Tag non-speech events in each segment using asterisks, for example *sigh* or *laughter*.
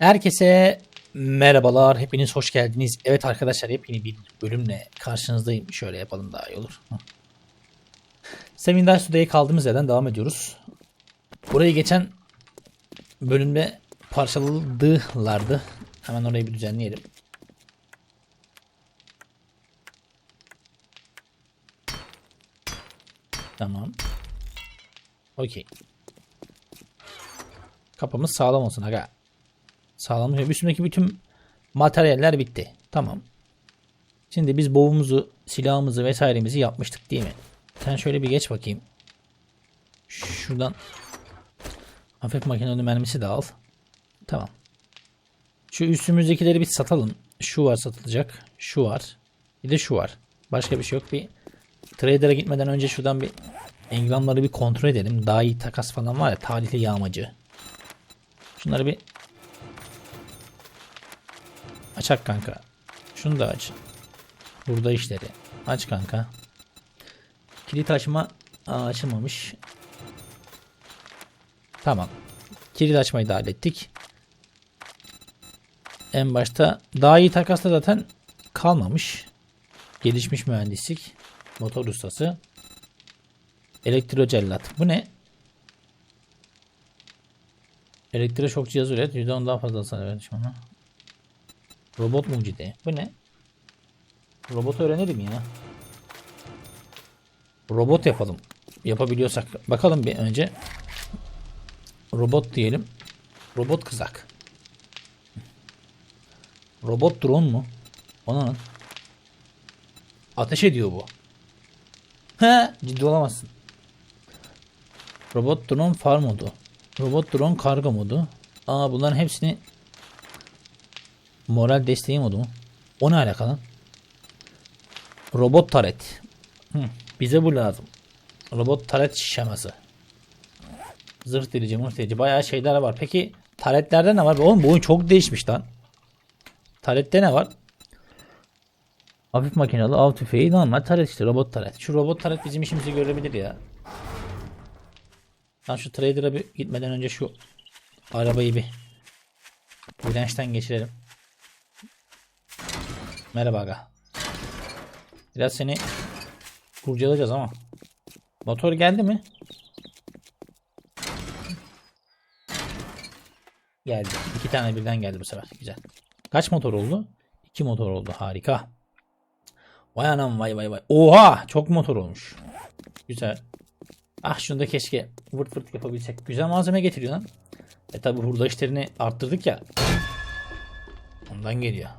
Herkese merhabalar. Hepiniz hoş geldiniz. Evet arkadaşlar yepyeni bir bölümle karşınızdayım. Şöyle yapalım daha iyi olur. Dice Today'e kaldığımız yerden devam ediyoruz. Burayı geçen bölümde parçaladılardı. Hemen orayı bir düzenleyelim. Tamam. Okey. Kapımız sağlam olsun aga. Sağlam. Üstündeki bütün materyaller bitti. Tamam. Şimdi biz boğumuzu, silahımızı vesairemizi yapmıştık değil mi? Sen şöyle bir geç bakayım. Şuradan hafif makinalı mermisi de al. Tamam. Şu üstümüzdekileri bir satalım. Şu var satılacak. Şu var. Bir de şu var. Başka bir şey yok. Bir trader'a gitmeden önce şuradan bir engramları bir kontrol edelim. Daha iyi takas falan var ya. Talihli yağmacı. Şunları bir Açak kanka. Şunu da aç. Burada işleri. Aç kanka. Kilit açma Aa, açılmamış. Tamam. Kilit açmayı da hallettik. En başta daha iyi takasla zaten kalmamış. Gelişmiş mühendislik. Motor ustası. Elektrocellat. Bu ne? Elektroşok cihazı üret. %10 daha fazla hasar ver düşmana. Robot mucidi. Bu ne? Robot öğrenelim ya. Robot yapalım. Yapabiliyorsak. Bakalım bir önce. Robot diyelim. Robot kızak. Robot drone mu? Ona lan. Ateş ediyor bu. He, ciddi olamazsın. Robot drone far modu. Robot drone kargo modu. Aa bunların hepsini Moral desteği modu mu? O ne alaka lan? Robot taret. Hı, bize bu lazım. Robot taret şeması. Zırh delici, mıh delici. Bayağı şeyler var. Peki taretlerde ne var? Oğlum bu oyun çok değişmiş lan. Tarette ne var? Hafif makinalı av tüfeği normal taret işte robot taret. Şu robot taret bizim işimizi görebilir ya. Ben şu trader'a bir gitmeden önce şu arabayı bir dirençten geçirelim. Merhaba aga. Biraz seni kurcalayacağız ama. Motor geldi mi? Geldi. İki tane birden geldi bu sefer. Güzel. Kaç motor oldu? İki motor oldu. Harika. Vay anam vay vay vay. Oha! Çok motor olmuş. Güzel. Ah şunu da keşke vırt vırt yapabilsek. Güzel malzeme getiriyor lan. E tabi hurda işlerini arttırdık ya. Ondan geliyor.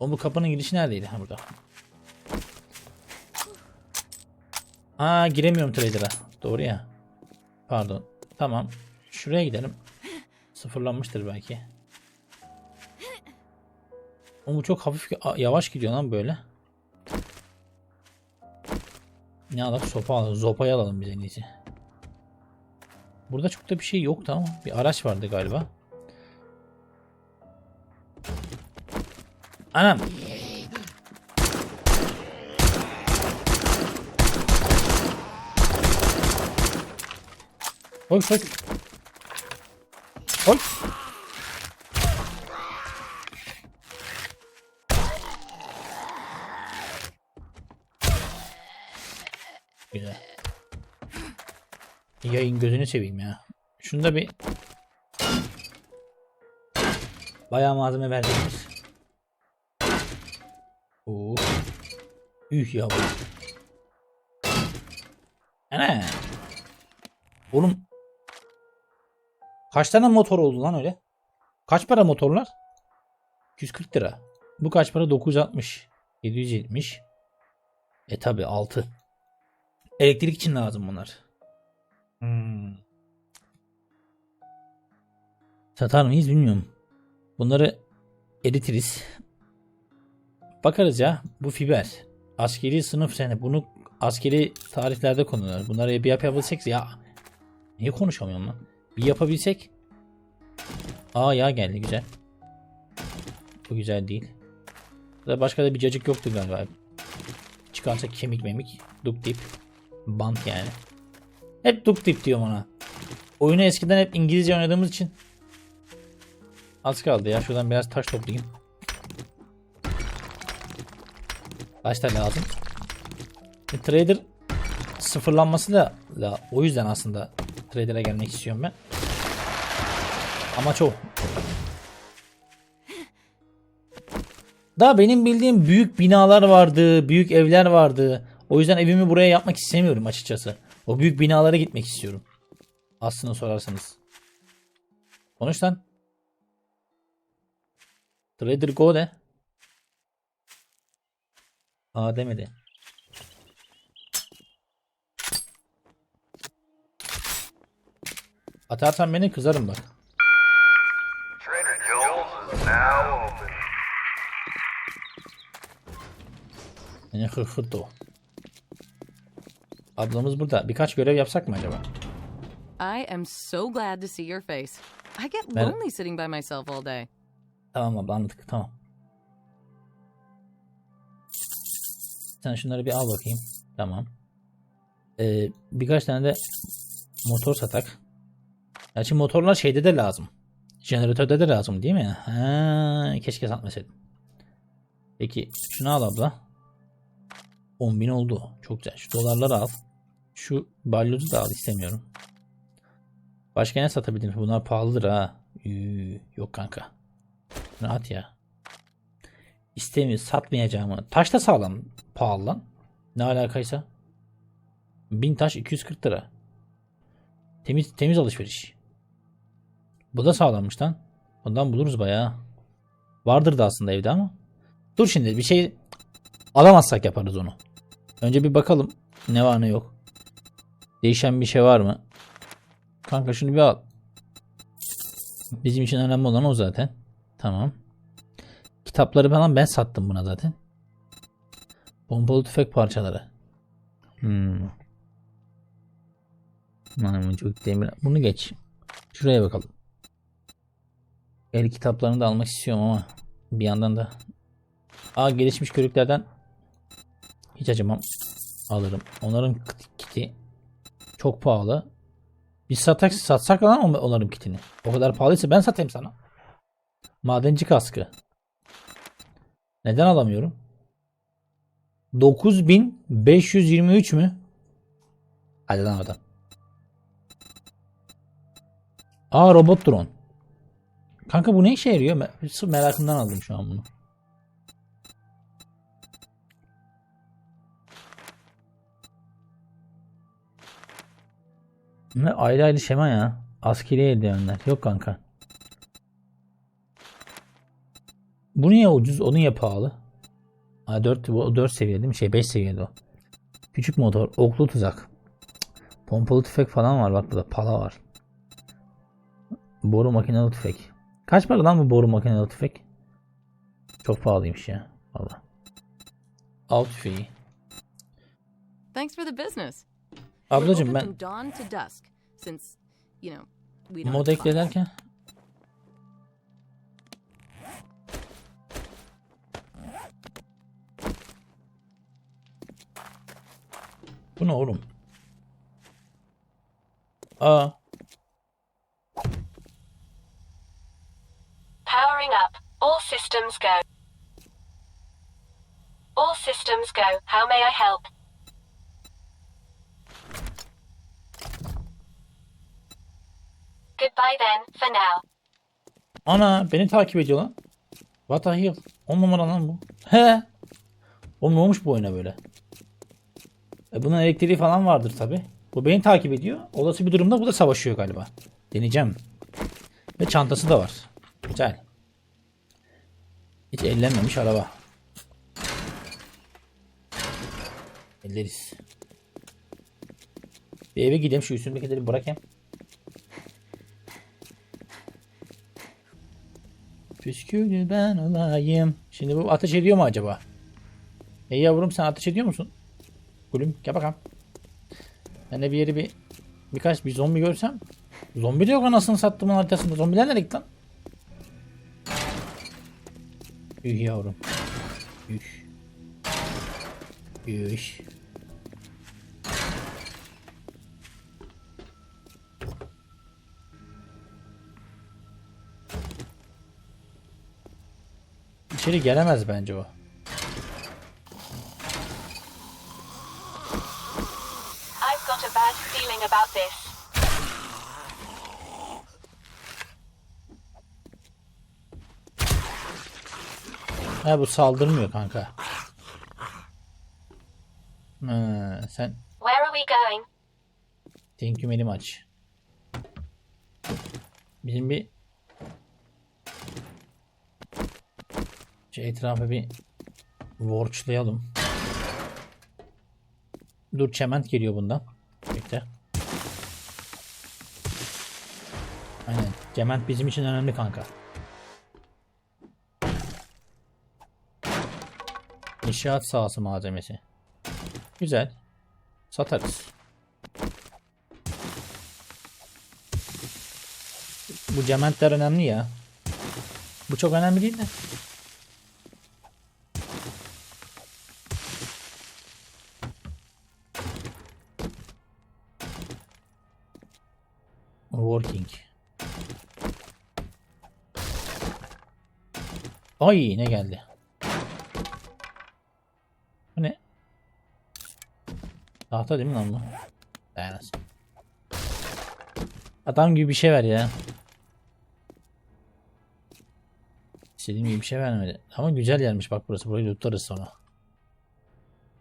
O bu kapının girişi neredeydi? Ha burada. Aa giremiyorum trader'a. Doğru ya. Pardon. Tamam. Şuraya gidelim. Sıfırlanmıştır belki. O bu çok hafif yavaş gidiyor lan böyle. Ne alalım? Sopa alalım. Zopayı alalım biz en iyisi. Burada çok da bir şey yoktu ama bir araç vardı galiba. Anam. Oy oy. Oy. Güzel. Yayın gözünü seveyim ya. Şunda bir bayağı malzeme verdiğimiz. Üh ya bu. Ana. Oğlum. Kaç tane motor oldu lan öyle? Kaç para motorlar? 240 lira. Bu kaç para? 960. 770. E tabi 6. Elektrik için lazım bunlar. Hmm. Satar mıyız bilmiyorum. Bunları eritiriz. Bakarız ya. Bu fiber. Askeri sınıf sene. Bunu askeri tarihlerde kullanılır. Bunları bir yapabilsek ya. Niye konuşamıyorum lan? Bir yapabilsek. Aa ya geldi güzel. Bu güzel değil. Burada başka da bir cacık yoktu galiba. Çıkarsa kemik memik. Duk dip. Bant yani. Hep duk dip diyorum ona. Oyunu eskiden hep İngilizce oynadığımız için Az kaldı ya. Şuradan biraz taş toplayayım. Taş da lazım. E, trader sıfırlanması da, da o yüzden aslında trader'a gelmek istiyorum ben. Amaç o. Daha benim bildiğim büyük binalar vardı, büyük evler vardı. O yüzden evimi buraya yapmak istemiyorum açıkçası. O büyük binalara gitmek istiyorum. Aslını sorarsanız. Konuş lan. Trader Go de. Aa demedi. Atarsan beni kızarım bak. Beni hırhırdı o. Ablamız burada. Birkaç görev yapsak mı acaba? I am so glad to see your face. I get lonely sitting by myself all day. Tamam abla anladık. Tamam. Sen şunları bir al bakayım. Tamam. Ee, birkaç tane de motor satak. Gerçi motorlar şeyde de lazım. Jeneratörde de lazım değil mi? Ha, keşke satmasaydım. Peki şunu al abla. 10.000 oldu. Çok güzel. Şu dolarları al. Şu balyozu da al istemiyorum. Başka ne satabilirim? Bunlar pahalıdır ha. Yok kanka. Rahat ya. İstemiyor satmayacağımı. Taş da sağlam. Pahalı lan. Ne alakaysa. 1000 taş 240 lira. Temiz temiz alışveriş. Bu da sağlammış lan. Bundan buluruz bayağı. Vardır da aslında evde ama. Dur şimdi bir şey alamazsak yaparız onu. Önce bir bakalım ne var ne yok. Değişen bir şey var mı? Kanka şunu bir al. Bizim için önemli olan o zaten. Tamam. Kitapları falan ben sattım buna zaten. Pompalı tüfek parçaları. Hmm. Maymuncuk demir. Bunu geç. Şuraya bakalım. El kitaplarını da almak istiyorum ama bir yandan da Aa gelişmiş körüklerden hiç acımam. Alırım. Onların kit- kiti çok pahalı. Biz satak, satsak lan on- onların kitini. O kadar pahalıysa ben satayım sana. Madenci kaskı. Neden alamıyorum? 9523 mü? Hadi lan oradan. Aa robot drone. Kanka bu ne işe yarıyor? Sırf merakımdan aldım şu an bunu. Ne ayrı ayrı şema ya. Askeri eldivenler. Yok kanka. Bu niye ucuz? O niye pahalı? Ha 4, bu 4 seviye değil mi? Şey 5 seviyede o. Küçük motor. Oklu tuzak. Pompalı tüfek falan var. Bak burada pala var. Boru makinalı tüfek. Kaç para lan bu boru makinalı tüfek? Çok pahalıymış ya. Valla. Av tüfeği. Thanks for the business. Ablacım ben mod ekle derken Bu ne oğlum? Aa, Powering up. All systems go. All systems go. How may I help? Goodbye then, for now. ana beni takip ediyor lan. What the hell? 10 numara lan bu. He. Oğlum ne olmuş bu oyuna böyle? E bunun elektriği falan vardır tabi. Bu beni takip ediyor. Olası bir durumda bu da savaşıyor galiba. Deneyeceğim. Ve çantası da var. Güzel. Hiç ellenmemiş araba. Elleriz. Bir eve gideyim şu üstümdekileri bırakayım. Püskülü ben olayım. Şimdi bu ateş ediyor mu acaba? Ey yavrum sen ateş ediyor musun? Gülüm gel bakalım. Ben de bir yeri bir birkaç bir zombi görsem. Zombi de yok anasını sattığımın haritasında. Zombiler nereye gitti lan? Üh yavrum. Üh. Üh. İçeri gelemez bence o. about this. Ha bu saldırmıyor kanka. Ha, sen Where are we going? Thank you very much. Bizim bir şu etrafı bir watchlayalım. Dur çement geliyor bundan. Cement bizim için önemli kanka. İnşaat sahası malzemesi. Güzel. Satarız. Bu cementler önemli ya. Bu çok önemli değil de. Ay ne geldi? Bu ne? Tahta değil mi lan bu? Dayanasın. Adam gibi bir şey ver ya. İstediğim gibi bir şey vermedi. Ama güzel yermiş bak burası. Burayı tutarız sonra.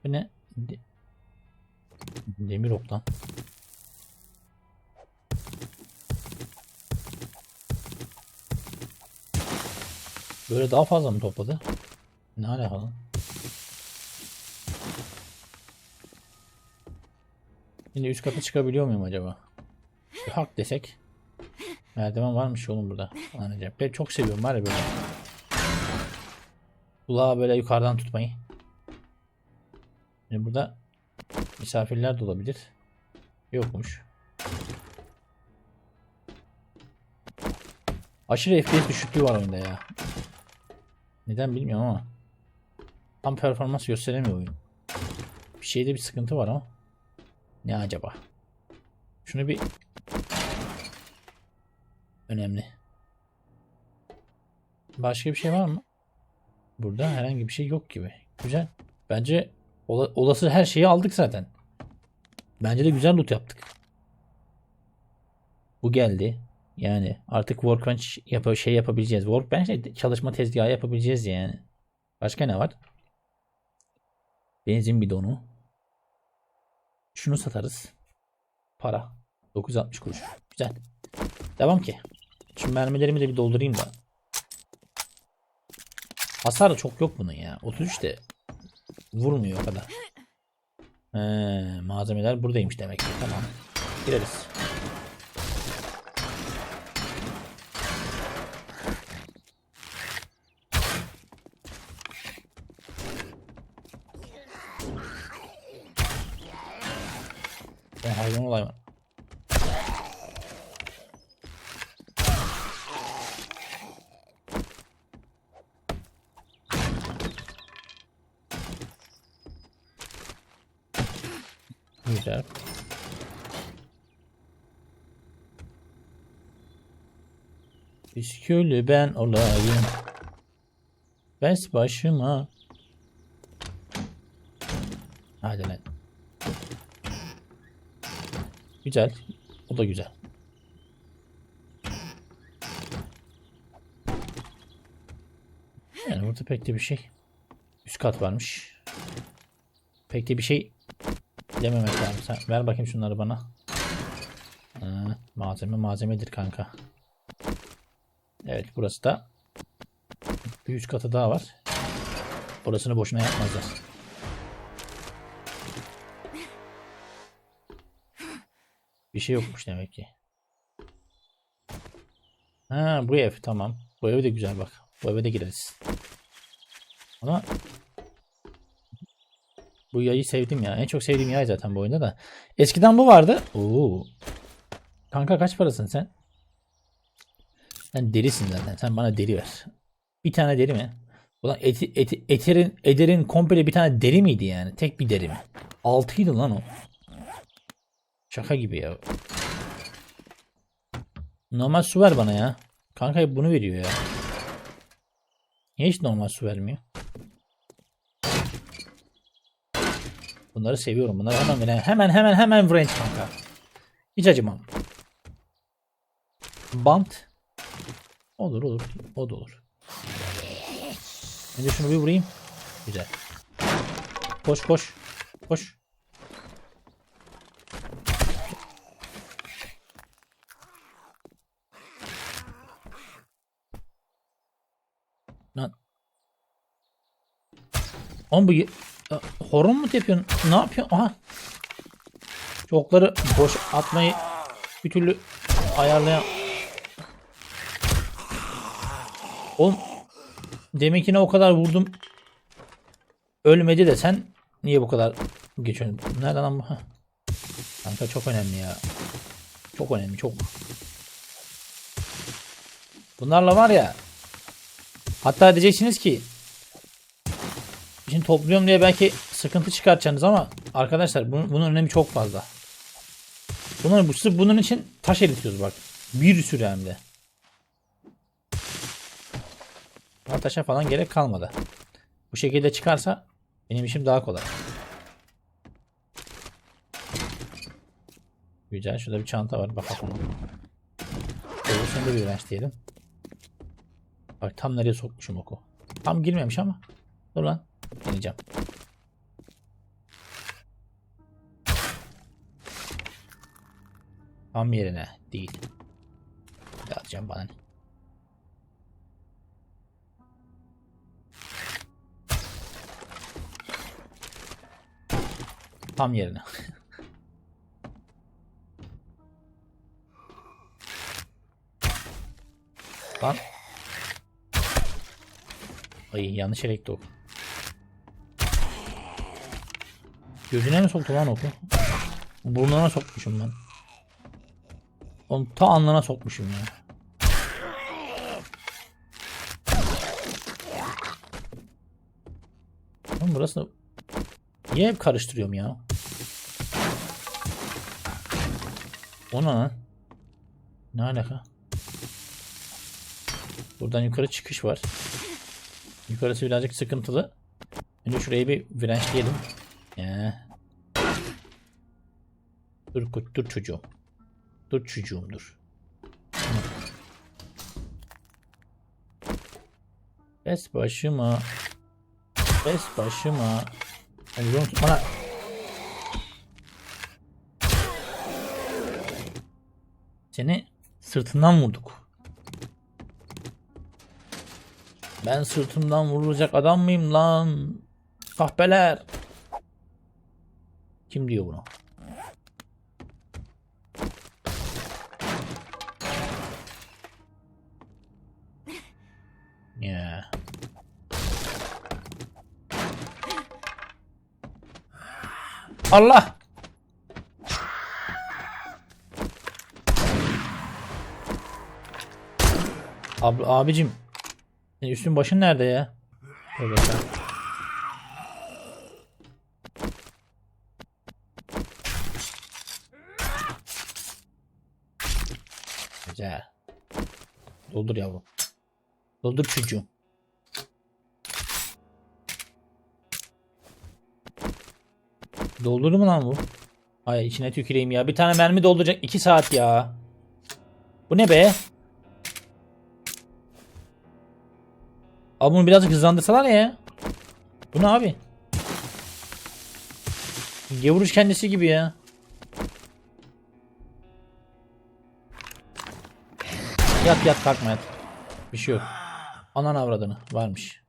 Bu ne? De- Demir ok. Böyle daha fazla mı topladı? Ne alakalı? Şimdi üst kata çıkabiliyor muyum acaba? Bir hak desek. Merdiven varmış oğlum burada. Anlayacağım. Ben çok seviyorum var ya böyle. Kulağı böyle yukarıdan tutmayı. Şimdi burada misafirler de olabilir. Yokmuş. Aşırı FPS düşüklüğü var oyunda ya. Neden bilmiyorum ama. Tam performans gösteremiyor oyun. Bir şeyde bir sıkıntı var ama. Ne acaba? Şunu bir önemli. Başka bir şey var mı? Burada herhangi bir şey yok gibi. Güzel. Bence ola- olası her şeyi aldık zaten. Bence de güzel loot yaptık. Bu geldi. Yani artık workbench yap şey yapabileceğiz. Workbench çalışma tezgahı yapabileceğiz yani. Başka ne var? Benzin bidonu. Şunu satarız. Para. 960 kuruş. Güzel. Devam ki. Şu mermilerimi de bir doldurayım da. Hasar çok yok bunun ya. 33 de vurmuyor o kadar. He, malzemeler buradaymış demek ki. Tamam. Gireriz. Ben hayvan olayım. Güzel. Püsküllü ben olayım. Bes başıma. Hadi lan. Güzel. O da güzel. Yani burada pek de bir şey. Üst kat varmış. Pek de bir şey dememek lazım. Sen ver bakayım şunları bana. Ha, malzeme malzemedir kanka. Evet burası da bir üst katı daha var. Orasını boşuna yapmazlar. Bir şey yokmuş demek ki. Ha bu ev tamam. Bu ev de güzel bak. Bu eve de gireriz. Ama bu yayı sevdim ya. En çok sevdiğim yay zaten bu oyunda da. Eskiden bu vardı. Oo. Kanka kaç parasın sen? Sen derisin zaten. Sen bana deri ver. Bir tane deri mi? Ulan eti, eti, eterin, ederin komple bir tane deri miydi yani? Tek bir deri mi? Altıydı lan o. Şaka gibi ya. Normal su ver bana ya. Kanka bunu veriyor ya. Niye hiç normal su vermiyor? Bunları seviyorum. Bunları hemen hemen hemen hemen hemen range kanka. Hiç acımam. Bant. Olur olur. O da olur. Önce şunu bir vurayım. Güzel. Koş koş. Koş. Oğlum bu horon mu tepiyorsun? Ne yapıyorsun? Aha. Çokları boş atmayı bir türlü ayarlayan. Oğlum deminkine o kadar vurdum. Ölmedi de sen niye bu kadar geçiyorsun? Nereden? Heh. Kanka çok önemli ya. Çok önemli çok. Bunlarla var ya. Hatta diyeceksiniz ki Şimdi topluyorum diye belki sıkıntı çıkartacaksınız ama arkadaşlar bunun, bunun önemi çok fazla. Bunun, bu, sırf bunun için taş eritiyoruz bak. Bir sürü hem de. Taşa falan gerek kalmadı. Bu şekilde çıkarsa benim işim daha kolay. Güzel. Şurada bir çanta var. Bakalım. Olursa da bir öğrenç diyelim. Bak tam nereye sokmuşum oku. Tam girmemiş ama. Dur lan. Deneyeceğim. Tam yerine değil. Bir daha bana. Tam yerine. *laughs* Lan. Ay yanlış elektrik. Gözüne mi soktu lan oku? Burnuna sokmuşum ben. Oğlum ta alnına sokmuşum ya. Oğlum burası Niye hep karıştırıyorum ya? O ne lan? Ne alaka? Buradan yukarı çıkış var. Yukarısı birazcık sıkıntılı. Önce şurayı bir diyelim. Dur kut dur çocuğum. Dur çocuğum dur. Bes başıma. Bes başıma. Hadi oğlum bana. Seni sırtından vurduk. Ben sırtımdan vurulacak adam mıyım lan? Kahpeler. Kim diyor bunu? Ya. Allah. Ab abicim. Üstün başın nerede ya? Tövbe sen. Güzel. Doldur yavrum. Doldur çocuğum. Doldurdu mu lan bu? Ay içine tüküreyim ya. Bir tane mermi dolduracak 2 saat ya. Bu ne be? Abi bunu birazcık hızlandırsalar ya. Bu ne abi? Gavuruş kendisi gibi ya. Yat yat kalkma yat. Bir şey yok. Anan avradını varmış.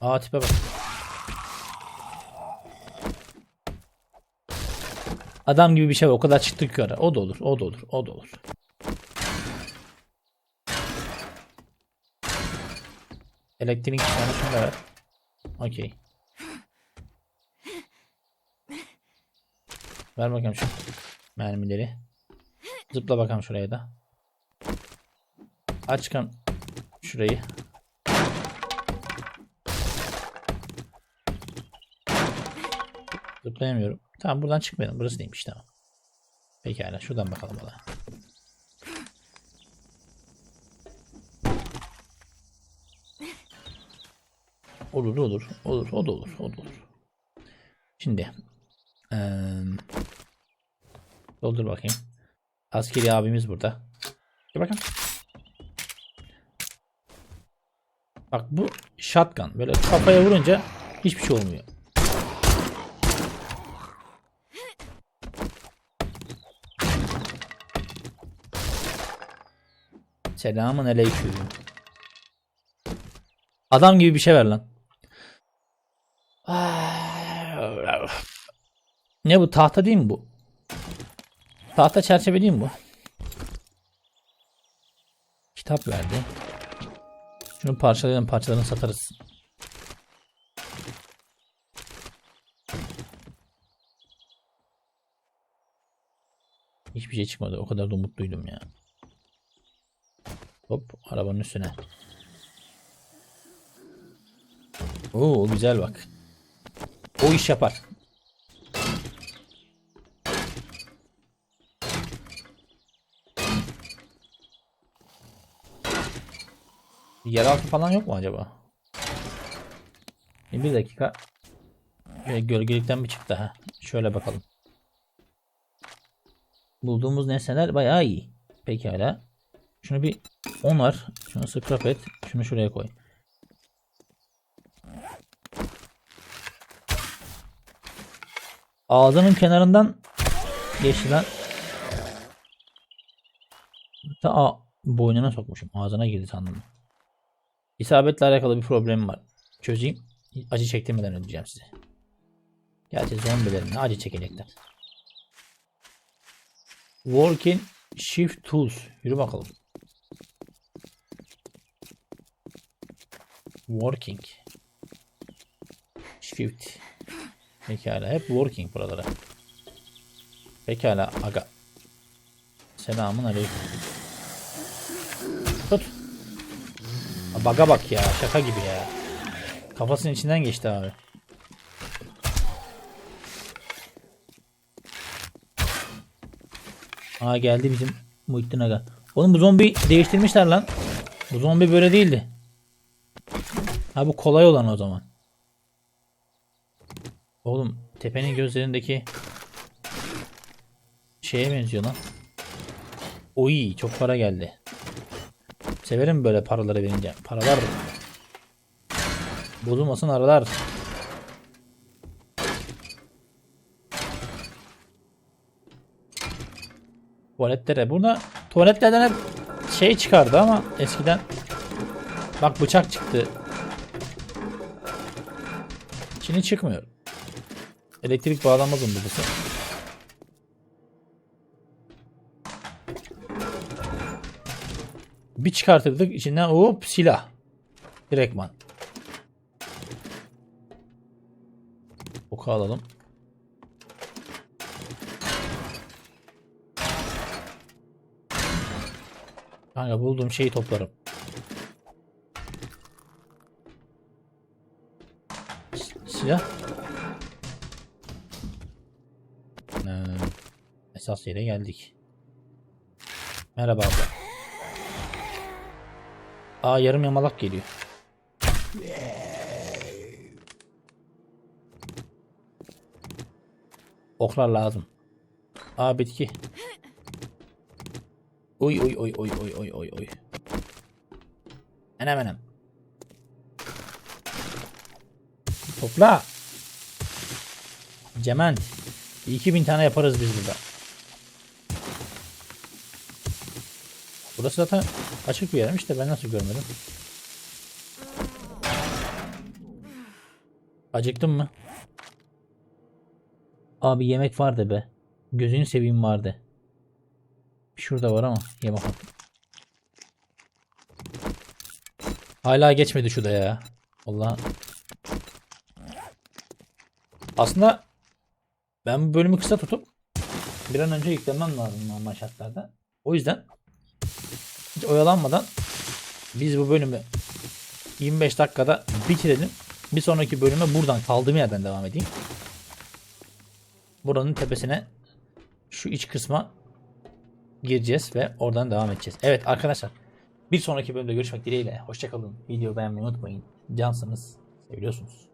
Aa tipe bak. Adam gibi bir şey var. O kadar çıktı yukarı. O da olur. O da olur. O da olur. Elektrik yanlışını da ver. Okey. Ver bakalım şu mermileri. Zıpla bakalım şuraya da. Aç kan şurayı. Zıplayamıyorum. Tamam buradan çıkmayalım. Burası neymiş tamam. Pekala şuradan bakalım bana. Olur olur. Olur. O da olur. O da olur. Şimdi. eee doldur bakayım. Askeri abimiz burada. Gel bakın. Bak bu shotgun. Böyle kafaya vurunca hiçbir şey olmuyor. Selamun aleyküm. Adam gibi bir şey ver lan. Ne bu tahta değil mi bu? Tahta çerçeve değil mi bu? Kitap verdi. Şunu parçalayalım parçalarını satarız. Hiçbir şey çıkmadı. O kadar da umutluydum ya. Hop arabanın üstüne. Oo güzel bak. O iş yapar. Yeraltı falan yok mu acaba? Bir dakika. Şöyle gölgelikten bir çıktı ha. Şöyle bakalım. Bulduğumuz nesneler bayağı iyi. Pekala. Şunu bir onar. Şunu scrap et. Şunu şuraya koy. Ağzının kenarından geçti lan. Ta boynuna sokmuşum. Ağzına girdi sandım. İsabetle alakalı bir problemim var. Çözeyim. Acı çektirmeden ödeyeceğim size. Gerçi zombilerin acı çekecekler. Working Shift Tools. Yürü bakalım. Working. Shift. Pekala. Hep working buralara. Pekala aga. Selamun aleyküm. Tut. Ha, Baga bak ya. Şaka gibi ya. Kafasının içinden geçti abi. Aa geldi bizim Muhittin Aga. Oğlum bu zombi değiştirmişler lan. Bu zombi böyle değildi. Ha bu kolay olan o zaman. Oğlum tepenin gözlerindeki şeye benziyor lan. Oy çok para geldi. Severim böyle paraları verince. Paralar bozulmasın aralar. Tuvaletlere. Burada tuvaletlerden hep şey çıkardı ama eskiden bak bıçak çıktı. Şimdi çıkmıyor. Elektrik bağlanmaz mı burası? Bir çıkartırdık içinden hop silah. Direktman. Oku alalım. Kanka bulduğum şeyi toplarım. Silah. Ee, esas yere geldik. Merhaba abla. Aa yarım yamalak geliyor. Oklar lazım. Aa bitki. Oy oy oy oy oy oy oy oy. Enem enem. Topla. Cemen. 2000 tane yaparız biz burada. Burası zaten açık bir yermiş de ben nasıl görmedim. Acıktın mı? Abi yemek vardı be. Gözünü seveyim vardı. Şurada var ama ye bakalım. Hala geçmedi şu da ya. Allah. Aslında ben bu bölümü kısa tutup bir an önce yüklemem lazım normal şartlarda. O yüzden oyalanmadan biz bu bölümü 25 dakikada bitirelim. Bir sonraki bölüme buradan kaldığım yerden devam edeyim. Buranın tepesine şu iç kısma gireceğiz ve oradan devam edeceğiz. Evet arkadaşlar bir sonraki bölümde görüşmek dileğiyle. Hoşçakalın. Videoyu beğenmeyi unutmayın. Cansınız. Seviyorsunuz.